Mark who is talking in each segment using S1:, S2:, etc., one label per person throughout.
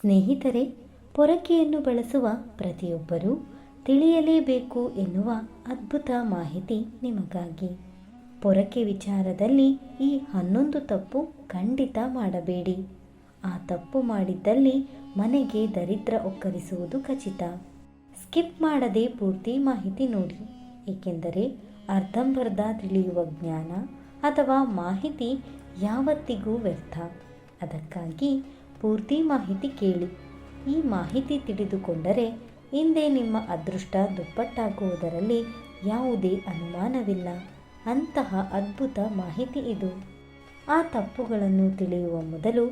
S1: ಸ್ನೇಹಿತರೆ, ಪೊರಕೆಯನ್ನು ಬಳಸುವ ಪ್ರತಿಯೊಬ್ಬರೂ ತಿಳಿಯಲೇಬೇಕು ಎನ್ನುವ ಅದ್ಭುತ ಮಾಹಿತಿ ನಿಮಗಾಗಿ. ಪೊರಕೆ ವಿಚಾರದಲ್ಲಿ ಈ ಹನ್ನೊಂದು ತಪ್ಪು ಖಂಡಿತ ಮಾಡಬೇಡಿ. ಆ ತಪ್ಪು ಮಾಡಿದ್ದಲ್ಲಿ ಮನೆಗೆ ದರಿದ್ರ ಒಕ್ಕರಿಸುವುದು ಖಚಿತ. ಸ್ಕಿಪ್ ಮಾಡದೆ ಪೂರ್ತಿ ಮಾಹಿತಿ ನೋಡಿ. ಏಕೆಂದರೆ ಅರ್ಧಂಬರ್ಧ ತಿಳಿಯುವ ಜ್ಞಾನ ಅಥವಾ ಮಾಹಿತಿ ಯಾವತ್ತಿಗೂ ವ್ಯರ್ಥ. ಅದಕ್ಕಾಗಿ ಪೂರ್ತಿ ಮಾಹಿತಿ ಕೇಳಿ. ಈ ಮಾಹಿತಿ ತಿಳಿದುಕೊಂಡರೆ ಹಿಂದೆ ನಿಮ್ಮ ಅದೃಷ್ಟ ದುಪ್ಪಟ್ಟಾಗುವುದರಲ್ಲಿ ಯಾವುದೇ ಅನುಮಾನವಿಲ್ಲ. ಅಂತಹ ಅದ್ಭುತ ಮಾಹಿತಿ ಇದು. ಆ ತಪ್ಪುಗಳನ್ನು ತಿಳಿಯುವ ಮೊದಲು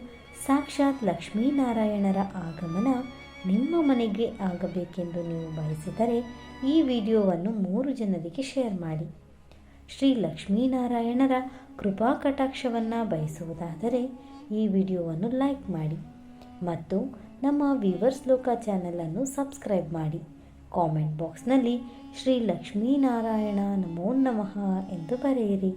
S1: ಸಾಕ್ಷಾತ್ ಲಕ್ಷ್ಮೀನಾರಾಯಣರ ಆಗಮನ ನಿಮ್ಮ ಮನೆಗೆ ಆಗಬೇಕೆಂದು ನೀವು ಬಯಸಿದರೆ ಈ ವಿಡಿಯೋವನ್ನು ಮೂರು ಜನರಿಗೆ ಶೇರ್ ಮಾಡಿ. ಶ್ರೀ ಲಕ್ಷ್ಮೀನಾರಾಯಣರ ಕೃಪಾ ಕಟಾಕ್ಷವನ್ನು ಬಯಸುವುದಾದರೆ ಈ ವಿಡಿಯೋವನ್ನು ಲೈಕ್ ಮಾಡಿ ಮತ್ತು ನಮ್ಮ ವಿವರ್ಸ್ ಲೋಕ ಚಾನಲನ್ನು ಸಬ್ಸ್ಕ್ರೈಬ್ ಮಾಡಿ. ಕಾಮೆಂಟ್ ಬಾಕ್ಸ್ನಲ್ಲಿ ಶ್ರೀ ಲಕ್ಷ್ಮೀನಾರಾಯಣ ನಮೋ ನಮಃ ಎಂದು ಬರೆಯಿರಿ.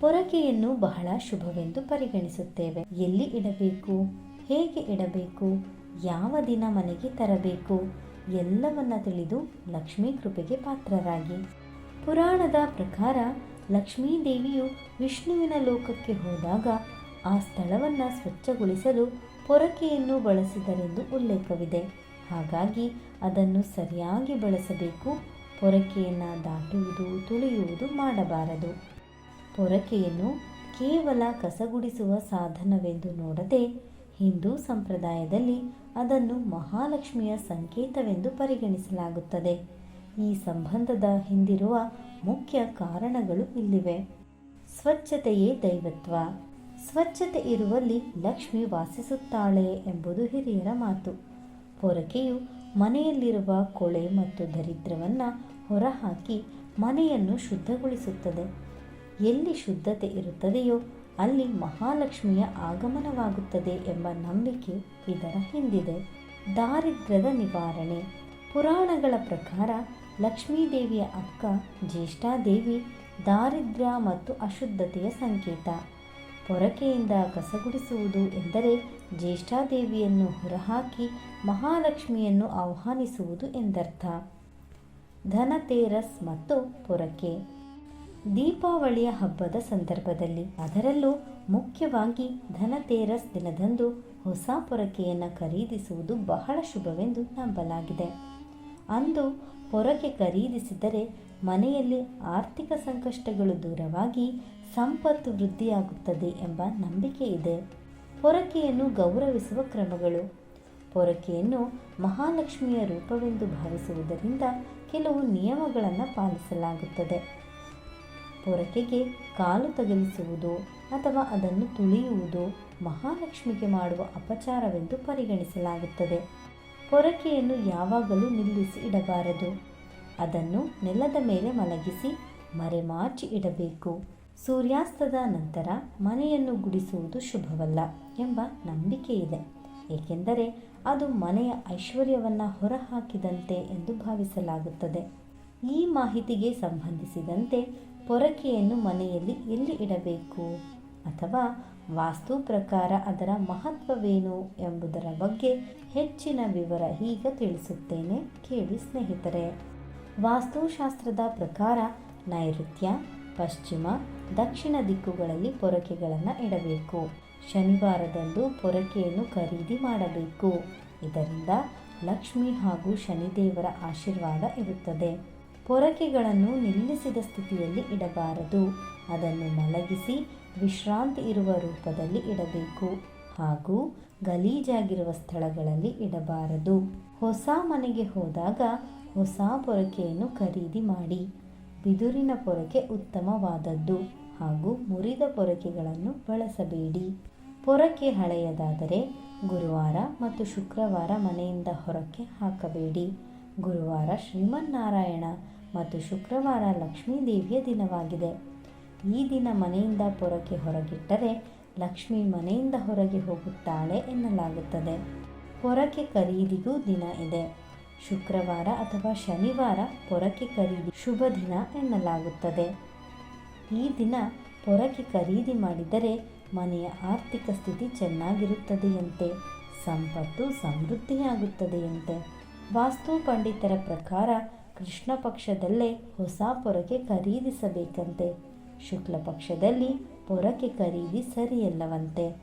S1: ಪೊರಕೆಯನ್ನು ಬಹಳ ಶುಭವೆಂದು ಪರಿಗಣಿಸುತ್ತೇವೆ. ಎಲ್ಲಿ ಇಡಬೇಕು? ಹೇಗೆ ಇಡಬೇಕು? ಯಾವ ದಿನ ಮನೆಗೆ ತರಬೇಕು? ಎಲ್ಲವನ್ನ ತಿಳಿದು ಲಕ್ಷ್ಮೀ ಕೃಪೆಗೆ ಪಾತ್ರರಾಗಿ. ಪುರಾಣದ ಪ್ರಕಾರ ಲಕ್ಷ್ಮೀ ದೇವಿಯು ವಿಷ್ಣುವಿನ ಲೋಕಕ್ಕೆ ಹೋದಾಗ ಆ ಸ್ಥಳವನ್ನು ಸ್ವಚ್ಛಗೊಳಿಸಲು ಪೊರಕೆಯನ್ನು ಬಳಸಿದರೆಂದು ಉಲ್ಲೇಖವಿದೆ. ಹಾಗಾಗಿ ಅದನ್ನು ಸರಿಯಾಗಿ ಬಳಸಬೇಕು. ಪೊರಕೆಯನ್ನು ದಾಟುವುದು, ತುಳಿಯುವುದು ಮಾಡಬಾರದು. ಪೊರಕೆಯನ್ನು ಕೇವಲ ಕಸಗುಡಿಸುವ ಸಾಧನವೆಂದು ನೋಡದೆ ಹಿಂದೂ ಸಂಪ್ರದಾಯದಲ್ಲಿ ಅದನ್ನು ಮಹಾಲಕ್ಷ್ಮಿಯ ಸಂಕೇತವೆಂದು ಪರಿಗಣಿಸಲಾಗುತ್ತದೆ. ಈ ಸಂಬಂಧದ ಹಿಂದಿರುವ ಮುಖ್ಯ ಕಾರಣಗಳು ಇಲ್ಲಿವೆ. ಸ್ವಚ್ಛತೆಯೇ ದೈವತ್ವ. ಸ್ವಚ್ಛತೆ ಇರುವಲ್ಲಿ ಲಕ್ಷ್ಮಿ ವಾಸಿಸುತ್ತಾಳೆ ಎಂಬುದು ಹಿರಿಯರ ಮಾತು. ಪೊರಕೆಯು ಮನೆಯಲ್ಲಿರುವ ಕೊಳೆ ಮತ್ತು ದರಿದ್ರವನ್ನು ಹೊರಹಾಕಿ ಮನೆಯನ್ನು ಶುದ್ಧಗೊಳಿಸುತ್ತದೆ. ಎಲ್ಲಿ ಶುದ್ಧತೆ ಇರುತ್ತದೆಯೋ ಅಲ್ಲಿ ಮಹಾಲಕ್ಷ್ಮಿಯ ಆಗಮನವಾಗುತ್ತದೆ ಎಂಬ ನಂಬಿಕೆ ಇದರ ಹಿಂದಿದೆ. ದಾರಿದ್ರ್ಯದ ನಿವಾರಣೆ. ಪುರಾಣಗಳ ಪ್ರಕಾರ ಲಕ್ಷ್ಮೀದೇವಿಯ ಅಕ್ಕ ಜ್ಯೇಷ್ಠಾದೇವಿ ದಾರಿದ್ರ್ಯ ಮತ್ತು ಅಶುದ್ಧತೆಯ ಸಂಕೇತ. ಪೊರಕೆಯಿಂದ ಕಸಗುಡಿಸುವುದು ಎಂದರೆ ಜ್ಯೇಷ್ಠಾದೇವಿಯನ್ನು ಹೊರಹಾಕಿ ಮಹಾಲಕ್ಷ್ಮಿಯನ್ನು ಆಹ್ವಾನಿಸುವುದು ಎಂದರ್ಥ. ಧನತೇರಸ್ ಮತ್ತು ಪೊರಕೆ. ದೀಪಾವಳಿಯ ಹಬ್ಬದ ಸಂದರ್ಭದಲ್ಲಿ ಅದರಲ್ಲೂ ಮುಖ್ಯವಾಗಿ ಧನತೇರಸ್ ದಿನದಂದು ಹೊಸ ಪೊರಕೆಯನ್ನು ಖರೀದಿಸುವುದು ಬಹಳ ಶುಭವೆಂದು ನಂಬಲಾಗಿದೆ. ಅಂದು ಪೊರಕೆ ಖರೀದಿಸಿದರೆ ಮನೆಯಲ್ಲಿ ಆರ್ಥಿಕ ಸಂಕಷ್ಟಗಳು ದೂರವಾಗಿ ಸಂಪತ್ತು ವೃದ್ಧಿಯಾಗುತ್ತದೆ ಎಂಬ ನಂಬಿಕೆ ಇದೆ. ಪೊರಕೆಯನ್ನು ಗೌರವಿಸುವ ಕ್ರಮಗಳು. ಪೊರಕೆಯನ್ನು ಮಹಾಲಕ್ಷ್ಮಿಯ ರೂಪವೆಂದು ಭಾವಿಸುವುದರಿಂದ ಕೆಲವು ನಿಯಮಗಳನ್ನು ಪಾಲಿಸಲಾಗುತ್ತದೆ. ಪೊರಕೆಗೆ ಕಾಲು ತಗಲಿಸುವುದು ಅಥವಾ ಅದನ್ನು ತುಳಿಯುವುದು ಮಹಾಲಕ್ಷ್ಮಿಗೆ ಮಾಡುವ ಅಪಚಾರವೆಂದು ಪರಿಗಣಿಸಲಾಗುತ್ತದೆ. ಪೊರಕೆಯನ್ನು ಯಾವಾಗಲೂ ನಿಲ್ಲಿಸಿ ಇಡಬಾರದು. ಅದನ್ನು ನೆಲದ ಮೇಲೆ ಮಲಗಿಸಿ ಮರೆಮಾಚಿ ಇಡಬೇಕು. ಸೂರ್ಯಾಸ್ತದ ನಂತರ ಮನೆಯನ್ನು ಗುಡಿಸುವುದು ಶುಭವಲ್ಲ ಎಂಬ ನಂಬಿಕೆ ಇದೆ ಏಕೆಂದರೆ ಅದು ಮನೆಯ ಐಶ್ವರ್ಯವನ್ನು ಹೊರಹಾಕಿದಂತೆ ಎಂದು ಭಾವಿಸಲಾಗುತ್ತದೆ. ಈ ಮಾಹಿತಿಗೆ ಸಂಬಂಧಿಸಿದಂತೆ ಪೊರಕೆಯನ್ನು ಮನೆಯಲ್ಲಿ ಎಲ್ಲಿ ಇಡಬೇಕು? ಅಥವಾ ವಾಸ್ತು ಪ್ರಕಾರ ಅದರ ಮಹತ್ವವೇನು ಎಂಬುದರ ಬಗ್ಗೆ ಹೆಚ್ಚಿನ ವಿವರ ಈಗ ತಿಳಿಸುತ್ತೇನೆ, ಕೇಳಿ ಸ್ನೇಹಿತರೆ. ವಾಸ್ತುಶಾಸ್ತ್ರದ ಪ್ರಕಾರ ನೈಋತ್ಯ ಪಶ್ಚಿಮ, ದಕ್ಷಿಣ ದಿಕ್ಕುಗಳಲ್ಲಿ ಪೊರಕೆಗಳನ್ನು ಇಡಬೇಕು. ಶನಿವಾರದಂದು ಪೊರಕೆಯನ್ನು ಖರೀದಿ ಮಾಡಬೇಕು. ಇದರಿಂದ ಲಕ್ಷ್ಮಿ ಹಾಗೂ ಶನಿದೇವರ ಆಶೀರ್ವಾದ ಇರುತ್ತದೆ. ಪೊರಕೆಗಳನ್ನು ನಿಲ್ಲಿಸಿದ ಸ್ಥಿತಿಯಲ್ಲಿ ಇಡಬಾರದು. ಅದನ್ನು ಮಲಗಿಸಿ ವಿಶ್ರಾಂತಿ ಇರುವ ರೂಪದಲ್ಲಿ ಇಡಬೇಕು ಹಾಗೂ ಗಲೀಜಾಗಿರುವ ಸ್ಥಳಗಳಲ್ಲಿ ಇಡಬಾರದು. ಹೊಸ ಮನೆಗೆ ಹೋದಾಗ ಹೊಸ ಪೊರಕೆಯನ್ನು ಖರೀದಿ ಮಾಡಿ. ಬಿದುರಿನ ಪೊರಕೆ ಉತ್ತಮವಾದದ್ದು ಹಾಗೂ ಮುರಿದ ಪೊರಕೆಗಳನ್ನು ಬಳಸಬೇಡಿ. ಪೊರಕೆ ಹಳೆಯದಾದರೆ ಗುರುವಾರ ಮತ್ತು ಶುಕ್ರವಾರ ಮನೆಯಿಂದ ಹೊರಕ್ಕೆ ಹಾಕಬೇಡಿ. ಗುರುವಾರ ಶ್ರೀಮನ್ನಾರಾಯಣ ಮತ್ತು ಶುಕ್ರವಾರ ಲಕ್ಷ್ಮೀದೇವಿಯ ದಿನವಾಗಿದೆ. ಈ ದಿನ ಮನೆಯಿಂದ ಪೊರಕೆ ಹೊರಗಿಟ್ಟರೆ ಲಕ್ಷ್ಮಿ ಮನೆಯಿಂದ ಹೊರಗೆ ಹೋಗುತ್ತಾಳೆ ಎನ್ನಲಾಗುತ್ತದೆ. ಪೊರಕೆ ಖರೀದಿಗೂ ದಿನ ಇದೆ. ಶುಕ್ರವಾರ ಅಥವಾ ಶನಿವಾರ ಪೊರಕೆ ಖರೀದಿ ಶುಭ ದಿನ ಎನ್ನಲಾಗುತ್ತದೆ. ಈ ದಿನ ಪೊರಕೆ ಖರೀದಿ ಮಾಡಿದರೆ ಮನೆಯ ಆರ್ಥಿಕ ಸ್ಥಿತಿ ಚೆನ್ನಾಗಿರುತ್ತದೆಯಂತೆ, ಸಂಪತ್ತು ಸಮೃದ್ಧಿಯಾಗುತ್ತದೆಯಂತೆ. ವಾಸ್ತು ಪಂಡಿತರ ಪ್ರಕಾರ ಕೃಷ್ಣ ಪಕ್ಷದಲ್ಲೇ ಹೊಸ ಪೊರಕೆ ಖರೀದಿಸಬೇಕಂತೆ. ಶುಕ್ಲ ಪಕ್ಷದಲ್ಲಿ ಪೊರಕೆ ಖರೀದಿ ಸರಿಯಲ್ಲವಂತೆ.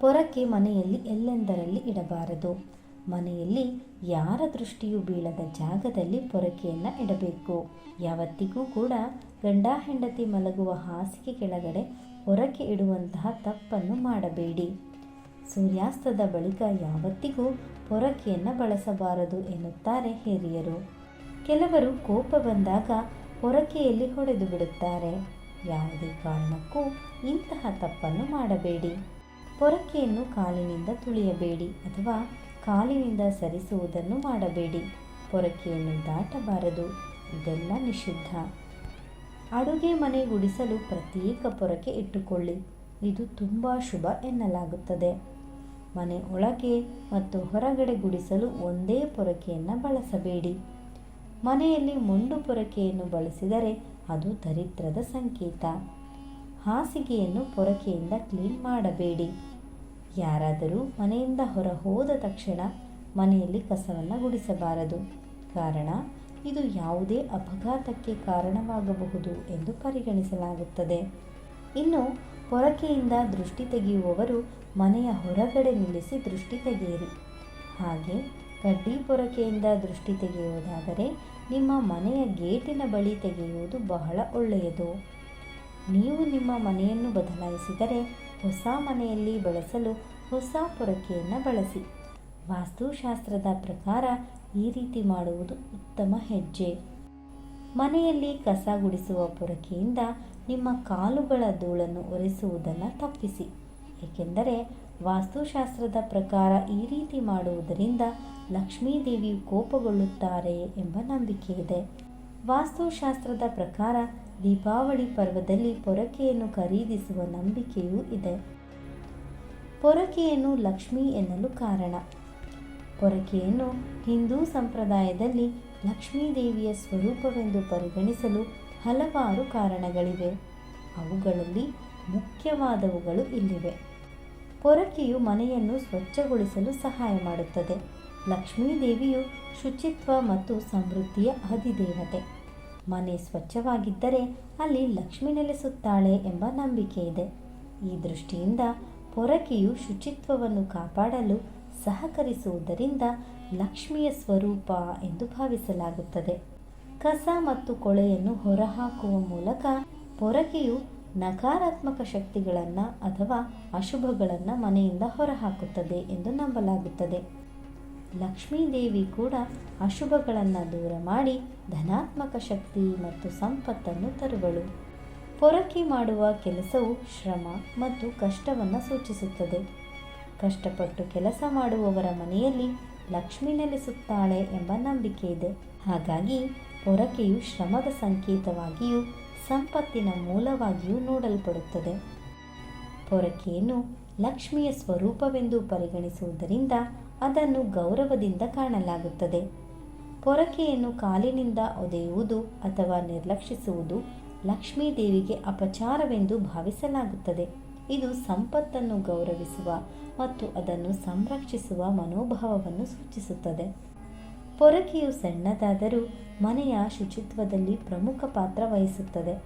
S1: ಪೊರಕೆ ಮನೆಯಲ್ಲಿ ಎಲ್ಲೆಂದರಲ್ಲಿ ಇಡಬಾರದು? ಮನೆಯಲ್ಲಿ ಯಾರ ದೃಷ್ಟಿಯೂ ಬೀಳದ ಜಾಗದಲ್ಲಿ ಪೊರಕೆಯನ್ನು ಇಡಬೇಕು. ಯಾವತ್ತಿಗೂ ಕೂಡ ಗಂಡ ಹೆಂಡತಿ ಮಲಗುವ ಹಾಸಿಗೆ ಕೆಳಗಡೆ ಹೊರಕೆ ಇಡುವಂತಹ ತಪ್ಪನ್ನು ಮಾಡಬೇಡಿ. ಸೂರ್ಯಾಸ್ತದ ಬಳಿಕ ಯಾವತ್ತಿಗೂ ಪೊರಕೆಯನ್ನು ಬಳಸಬಾರದು ಎನ್ನುತ್ತಾರೆ ಹಿರಿಯರು. ಕೆಲವರು ಕೋಪ ಬಂದಾಗ ಪೊರಕೆಯಲ್ಲಿ ಹೊಡೆದು ಬಿಡುತ್ತಾರೆ. ಯಾವುದೇ ಕಾರಣಕ್ಕೂ ಇಂತಹ ತಪ್ಪನ್ನು ಮಾಡಬೇಡಿ. ಪೊರಕೆಯನ್ನು ಕಾಲಿನಿಂದ ತುಳಿಯಬೇಡಿ ಅಥವಾ ಕಾಲಿನಿಂದ ಸರಿಸುವುದನ್ನು ಮಾಡಬೇಡಿ. ಪೊರಕೆಯನ್ನು ದಾಟಬಾರದು. ಇದೆಲ್ಲ ನಿಷಿದ್ಧ. ಅಡುಗೆ ಮನೆ ಗುಡಿಸಲು ಪ್ರತ್ಯೇಕ ಪೊರಕೆ ಇಟ್ಟುಕೊಳ್ಳಿ. ಇದು ತುಂಬ ಶುಭ ಎನ್ನಲಾಗುತ್ತದೆ. ಮನೆ ಒಳಗೆ ಮತ್ತು ಹೊರಗಡೆ ಗುಡಿಸಲು ಒಂದೇ ಪೊರಕೆಯನ್ನು ಬಳಸಬೇಡಿ. ಮನೆಯಲ್ಲಿ ಮೊಂಡು ಪೊರಕೆಯನ್ನು ಬಳಸಿದರೆ ಅದು ದರಿದ್ರದ ಸಂಕೇತ. ಹಾಸಿಗೆಯನ್ನು ಪೊರಕೆಯಿಂದ ಕ್ಲೀನ್ ಮಾಡಬೇಡಿ. ಯಾರಾದರೂ ಮನೆಯಿಂದ ಹೊರ ಹೋದ ತಕ್ಷಣ ಮನೆಯಲ್ಲಿ ಕಸವನ್ನು ಗುಡಿಸಬಾರದು. ಕಾರಣ, ಇದು ಯಾವುದೇ ಅಪಘಾತಕ್ಕೆ ಕಾರಣವಾಗಬಹುದು ಎಂದು ಪರಿಗಣಿಸಲಾಗುತ್ತದೆ. ಇನ್ನು, ಪೊರಕೆಯಿಂದ ದೃಷ್ಟಿ ತೆಗೆಯುವವರು ಮನೆಯ ಹೊರಗಡೆ ನಿಲ್ಲಿಸಿ ದೃಷ್ಟಿ ತೆಗೆಯಿರಿ. ಹಾಗೆ, ಕಡ್ಡಿ ಪೊರಕೆಯಿಂದ ದೃಷ್ಟಿ ತೆಗೆಯುವುದಾದರೆ ನಿಮ್ಮ ಮನೆಯ ಗೇಟಿನ ಬಳಿ ತೆಗೆಯುವುದು ಬಹಳ ಒಳ್ಳೆಯದು. ನೀವು ನಿಮ್ಮ ಮನೆಯನ್ನು ಬದಲಾಯಿಸಿದರೆ ಹೊಸ ಮನೆಯಲ್ಲಿ ಬಳಸಲು ಹೊಸ ಪೊರಕೆಯನ್ನು ಬಳಸಿ. ವಾಸ್ತುಶಾಸ್ತ್ರದ ಪ್ರಕಾರ ಈ ರೀತಿ ಮಾಡುವುದು ಉತ್ತಮ ಹೆಜ್ಜೆ. ಮನೆಯಲ್ಲಿ ಕಸ ಗುಡಿಸುವ ಪೊರಕೆಯಿಂದ ನಿಮ್ಮ ಕಾಲುಗಳ ಧೂಳನ್ನು ಒರೆಸುವುದನ್ನು ತಪ್ಪಿಸಿ. ಏಕೆಂದರೆ ವಾಸ್ತುಶಾಸ್ತ್ರದ ಪ್ರಕಾರ ಈ ರೀತಿ ಮಾಡುವುದರಿಂದ ಲಕ್ಷ್ಮೀದೇವಿ ಕೋಪಗೊಳ್ಳುತ್ತಾರೆ ಎಂಬ ನಂಬಿಕೆ ಇದೆ. ವಾಸ್ತುಶಾಸ್ತ್ರದ ಪ್ರಕಾರ ದೀಪಾವಳಿ ಪರ್ವದಲ್ಲಿ ಪೊರಕೆಯನ್ನು ಖರೀದಿಸುವ ನಂಬಿಕೆಯೂ ಇದೆ. ಪೊರಕೆಯನ್ನು ಲಕ್ಷ್ಮಿ ಎನ್ನಲು ಕಾರಣ. ಪೊರಕೆಯನ್ನು ಹಿಂದೂ ಸಂಪ್ರದಾಯದಲ್ಲಿ ಲಕ್ಷ್ಮೀ ದೇವಿಯ ಸ್ವರೂಪವೆಂದು ಪರಿಗಣಿಸಲು ಹಲವಾರು ಕಾರಣಗಳಿವೆ. ಅವುಗಳಲ್ಲಿ ಮುಖ್ಯವಾದವುಗಳು ಇಲ್ಲಿವೆ. ಪೊರಕೆಯು ಮನೆಯನ್ನು ಸ್ವಚ್ಛಗೊಳಿಸಲು ಸಹಾಯ ಮಾಡುತ್ತದೆ. ಲಕ್ಷ್ಮೀ ದೇವಿಯು ಶುಚಿತ್ವ ಮತ್ತು ಸಮೃದ್ಧಿಯ ಅಧಿದೇವತೆ. ಮನೆ ಸ್ವಚ್ಛವಾಗಿದ್ದರೆ ಅಲ್ಲಿ ಲಕ್ಷ್ಮಿ ನೆಲೆಸುತ್ತಾಳೆ ಎಂಬ ನಂಬಿಕೆ ಇದೆ. ಈ ದೃಷ್ಟಿಯಿಂದ ಪೊರಕೆಯು ಶುಚಿತ್ವವನ್ನು ಕಾಪಾಡಲು ಸಹಕರಿಸುವುದರಿಂದ ಲಕ್ಷ್ಮಿಯ ಸ್ವರೂಪ ಎಂದು ಭಾವಿಸಲಾಗುತ್ತದೆ. ಕಸ ಮತ್ತು ಕೊಳೆಯನ್ನು ಹೊರಹಾಕುವ ಮೂಲಕ ಪೊರಕೆಯು ನಕಾರಾತ್ಮಕ ಶಕ್ತಿಗಳನ್ನು ಅಥವಾ ಅಶುಭಗಳನ್ನು ಮನೆಯಿಂದ ಹೊರಹಾಕುತ್ತದೆ ಎಂದು ನಂಬಲಾಗುತ್ತದೆ. ಲಕ್ಷ್ಮೀದೇವಿ ಕೂಡ ಅಶುಭಗಳನ್ನು ದೂರ ಮಾಡಿ ಧನಾತ್ಮಕ ಶಕ್ತಿ ಮತ್ತು ಸಂಪತ್ತನ್ನು ತರುವಳು. ಪೊರಕೆ ಮಾಡುವ ಕೆಲಸವು ಶ್ರಮ ಮತ್ತು ಕಷ್ಟವನ್ನು ಸೂಚಿಸುತ್ತದೆ. ಕಷ್ಟಪಟ್ಟು ಕೆಲಸ ಮಾಡುವವರ ಮನೆಯಲ್ಲಿ ಲಕ್ಷ್ಮಿ ನೆಲೆಸುತ್ತಾಳೆ ಎಂಬ ನಂಬಿಕೆ ಇದೆ. ಹಾಗಾಗಿ ಪೊರಕೆಯು ಶ್ರಮದ ಸಂಕೇತವಾಗಿಯೂ ಸಂಪತ್ತಿನ ಮೂಲವಾಗಿಯೂ ನೋಡಲ್ಪಡುತ್ತದೆ. ಪೊರಕೆಯನ್ನು ಲಕ್ಷ್ಮಿಯ ಸ್ವರೂಪವೆಂದು ಪರಿಗಣಿಸುವುದರಿಂದ ಅದನ್ನು ಗೌರವದಿಂದ ಕಾಣಲಾಗುತ್ತದೆ. ಪೊರಕೆಯನ್ನು ಕಾಲಿನಿಂದ ಒದೆಯುವುದು ಅಥವಾ ನಿರ್ಲಕ್ಷಿಸುವುದು ಲಕ್ಷ್ಮೀದೇವಿಗೆ ಅಪಚಾರವೆಂದು ಭಾವಿಸಲಾಗುತ್ತದೆ. ಇದು ಸಂಪತ್ತನ್ನು ಗೌರವಿಸುವ ಮತ್ತು ಅದನ್ನು ಸಂರಕ್ಷಿಸುವ ಮನೋಭಾವವನ್ನು ಸೂಚಿಸುತ್ತದೆ. ಪೊರಕೆಯು ಸಣ್ಣದಾದರೂ ಮನೆಯ ಶುಚಿತ್ವದಲ್ಲಿ ಪ್ರಮುಖ ಪಾತ್ರ ವಹಿಸುತ್ತದೆ.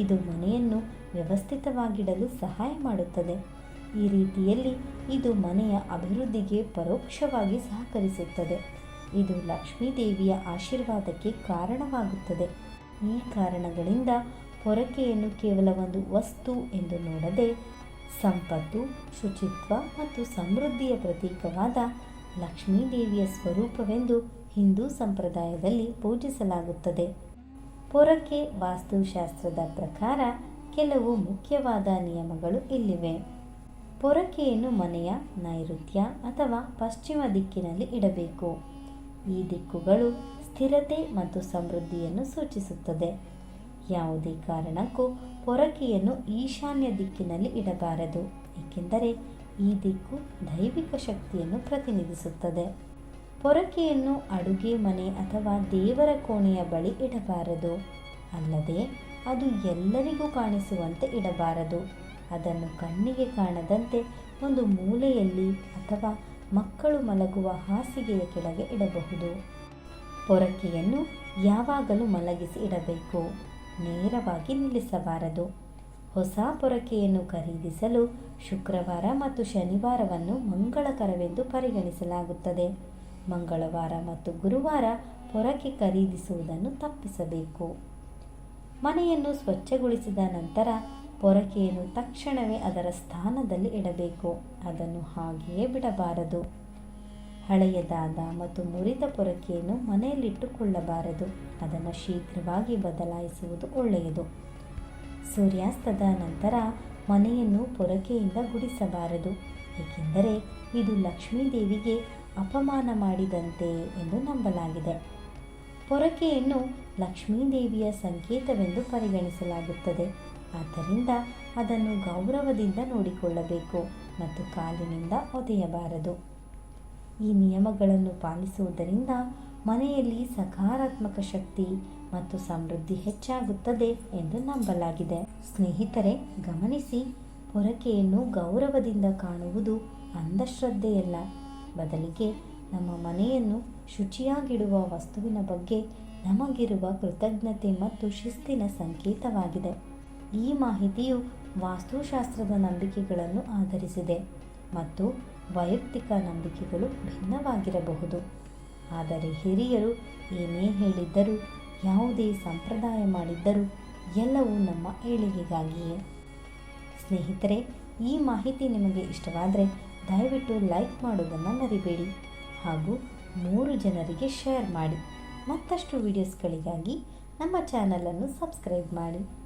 S1: ಇದು ಮನೆಯನ್ನು ವ್ಯವಸ್ಥಿತವಾಗಿಡಲು ಸಹಾಯ ಮಾಡುತ್ತದೆ. ಈ ರೀತಿಯಲ್ಲಿ ಇದು ಮನೆಯ ಅಭಿವೃದ್ಧಿಗೆ ಪರೋಕ್ಷವಾಗಿ ಸಹಕರಿಸುತ್ತದೆ. ಇದು ಲಕ್ಷ್ಮೀದೇವಿಯ ಆಶೀರ್ವಾದಕ್ಕೆ ಕಾರಣವಾಗುತ್ತದೆ. ಈ ಕಾರಣಗಳಿಂದ ಪೊರಕೆಯನ್ನು ಕೇವಲ ಒಂದು ವಸ್ತು ಎಂದು ನೋಡದೆ ಸಂಪತ್ತು, ಶುಚಿತ್ವ ಮತ್ತು ಸಮೃದ್ಧಿಯ ಪ್ರತೀಕವಾದ ಲಕ್ಷ್ಮೀದೇವಿಯ ಸ್ವರೂಪವೆಂದು ಹಿಂದೂ ಸಂಪ್ರದಾಯದಲ್ಲಿ ಪೂಜಿಸಲಾಗುತ್ತದೆ. ಪೊರಕೆ ವಾಸ್ತುಶಾಸ್ತ್ರದ ಪ್ರಕಾರ ಕೆಲವು ಮುಖ್ಯವಾದ ನಿಯಮಗಳು ಇಲ್ಲಿವೆ. ಪೊರಕೆಯನ್ನು ಮನೆಯ ನೈಋತ್ಯ ಅಥವಾ ಪಶ್ಚಿಮ ದಿಕ್ಕಿನಲ್ಲಿ ಇಡಬೇಕು. ಈ ದಿಕ್ಕುಗಳು ಸ್ಥಿರತೆ ಮತ್ತು ಸಮೃದ್ಧಿಯನ್ನು ಸೂಚಿಸುತ್ತದೆ. ಯಾವುದೇ ಕಾರಣಕ್ಕೂ ಪೊರಕೆಯನ್ನು ಈಶಾನ್ಯ ದಿಕ್ಕಿನಲ್ಲಿ ಇಡಬಾರದು, ಏಕೆಂದರೆ ಈ ದಿಕ್ಕು ದೈವಿಕ ಶಕ್ತಿಯನ್ನು ಪ್ರತಿನಿಧಿಸುತ್ತದೆ. ಪೊರಕೆಯನ್ನು ಅಡುಗೆ ಮನೆ ಅಥವಾ ದೇವರ ಕೋಣೆಯ ಬಳಿ ಇಡಬಾರದು, ಅಲ್ಲದೆ ಅದು ಎಲ್ಲರಿಗೂ ಕಾಣಿಸುವಂತೆ ಇಡಬಾರದು. ಅದನ್ನು ಕಣ್ಣಿಗೆ ಕಾಣದಂತೆ ಒಂದು ಮೂಲೆಯಲ್ಲಿ ಅಥವಾ ಮಕ್ಕಳು ಮಲಗುವ ಹಾಸಿಗೆಯ ಕೆಳಗೆ ಇಡಬಹುದು. ಪೊರಕೆಯನ್ನು ಯಾವಾಗಲೂ ಮಲಗಿಸಿ ಇಡಬೇಕು. ನೇರವಾಗಿ ನಿಲ್ಲಿಸಬಾರದು. ಹೊಸ ಪೊರಕೆಯನ್ನು ಖರೀದಿಸಲು ಶುಕ್ರವಾರ ಮತ್ತು ಶನಿವಾರವನ್ನು ಮಂಗಳಕರವೆಂದು ಪರಿಗಣಿಸಲಾಗುತ್ತದೆ. ಮಂಗಳವಾರ ಮತ್ತು ಗುರುವಾರ ಪೊರಕೆ ಖರೀದಿಸುವುದನ್ನು ತಪ್ಪಿಸಬೇಕು. ಮನೆಯನ್ನು ಸ್ವಚ್ಛಗೊಳಿಸಿದ ನಂತರ ಪೊರಕೆಯನ್ನು ತಕ್ಷಣವೇ ಅದರ ಸ್ಥಾನದಲ್ಲಿ ಇಡಬೇಕು. ಅದನ್ನು ಹಾಗೆಯೇ ಬಿಡಬಾರದು. ಹಳೆಯದಾದ ಮತ್ತು ಮುರಿದ ಪೊರಕೆಯನ್ನು ಮನೆಯಲ್ಲಿಟ್ಟುಕೊಳ್ಳಬಾರದು. ಅದನ್ನು ಶೀಘ್ರವಾಗಿ ಬದಲಾಯಿಸುವುದು ಒಳ್ಳೆಯದು. ಸೂರ್ಯಾಸ್ತದ ನಂತರ ಮನೆಯನ್ನು ಪೊರಕೆಯಿಂದ ಗುಡಿಸಬಾರದು. ಏಕೆಂದರೆ ಇದು ಲಕ್ಷ್ಮೀದೇವಿಗೆ ಅಪಮಾನ ಮಾಡಿದಂತೆ ಎಂದು ನಂಬಲಾಗಿದೆ. ಪೊರಕೆಯನ್ನು ಲಕ್ಷ್ಮೀದೇವಿಯ ಸಂಕೇತವೆಂದು ಪರಿಗಣಿಸಲಾಗುತ್ತದೆ. ಆದ್ದರಿಂದ ಅದನ್ನು ಗೌರವದಿಂದ ನೋಡಿಕೊಳ್ಳಬೇಕು ಮತ್ತು ಕಾಲಿನಿಂದ ಒದೆಯಬಾರದು. ಈ ನಿಯಮಗಳನ್ನು ಪಾಲಿಸುವುದರಿಂದ ಮನೆಯಲ್ಲಿ ಸಕಾರಾತ್ಮಕ ಶಕ್ತಿ ಮತ್ತು ಸಮೃದ್ಧಿ ಹೆಚ್ಚಾಗುತ್ತದೆ ಎಂದು ನಂಬಲಾಗಿದೆ. ಸ್ನೇಹಿತರೆ, ಗಮನಿಸಿ, ಪೊರಕೆಯನ್ನು ಗೌರವದಿಂದ ಕಾಣುವುದು ಅಂಧಶ್ರದ್ಧೆಯಲ್ಲ. ಬದಲಿಗೆ ನಮ್ಮ ಮನೆಯನ್ನು ಶುಚಿಯಾಗಿಡುವ ವಸ್ತುವಿನ ಬಗ್ಗೆ ನಮಗಿರುವ ಕೃತಜ್ಞತೆ ಮತ್ತು ಶಿಸ್ತಿನ ಸಂಕೇತವಾಗಿದೆ. ಈ ಮಾಹಿತಿಯು ವಾಸ್ತುಶಾಸ್ತ್ರದ ನಂಬಿಕೆಗಳನ್ನು ಆಧರಿಸಿದೆ ಮತ್ತು ವೈಯಕ್ತಿಕ ನಂಬಿಕೆಗಳು ಭಿನ್ನವಾಗಿರಬಹುದು. ಆದರೆ ಹಿರಿಯರು ಏನೇ ಹೇಳಿದ್ದರೂ, ಯಾವುದೇ ಸಂಪ್ರದಾಯ ಮಾಡಿದ್ದರೂ ಎಲ್ಲವೂ ನಮ್ಮ ಏಳಿಗೆಗಾಗಿಯೇ. ಸ್ನೇಹಿತರೆ, ಈ ಮಾಹಿತಿ ನಿಮಗೆ ಇಷ್ಟವಾದರೆ ದಯವಿಟ್ಟು ಲೈಕ್ ಮಾಡುವುದನ್ನು ಮರಿಬೇಡಿ ಹಾಗೂ ಮೂರು ಜನರಿಗೆ ಶೇರ್ ಮಾಡಿ. ಮತ್ತಷ್ಟು ವಿಡಿಯೋಸ್ಗಳಿಗಾಗಿ ನಮ್ಮ ಚಾನಲನ್ನು ಸಬ್ಸ್ಕ್ರೈಬ್ ಮಾಡಿ.